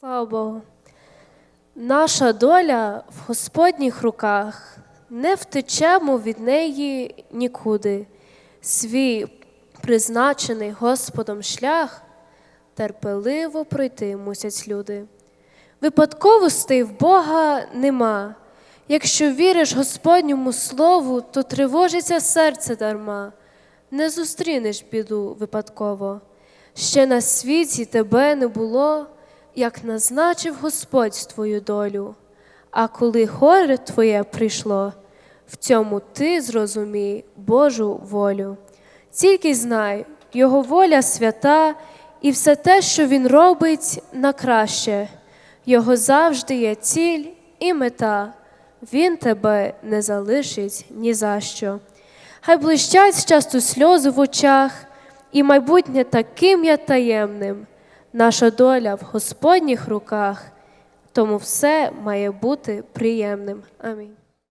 Слава Богу. Наша доля в Господніх руках, не втечемо від неї нікуди. Свій призначений Господом шлях терпеливо пройти мусять люди. Випадковостей в Бога нема. Якщо віриш Господньому слову, то тривожиться серце дарма, не зустрінеш біду випадково. Ще на світі тебе не було, як назначив Господь твою долю. А коли горе твоє прийшло, в цьому ти зрозумій Божу волю. Тільки знай, Його воля свята, і все те, що Він робить, на краще. Його завжди є ціль і мета. Він тебе не залишить ні за що. Хай блищать часто сльози в очах, і майбутнє таким є таємним. Наша доля в Господніх руках, тому все має бути приємним. Амінь.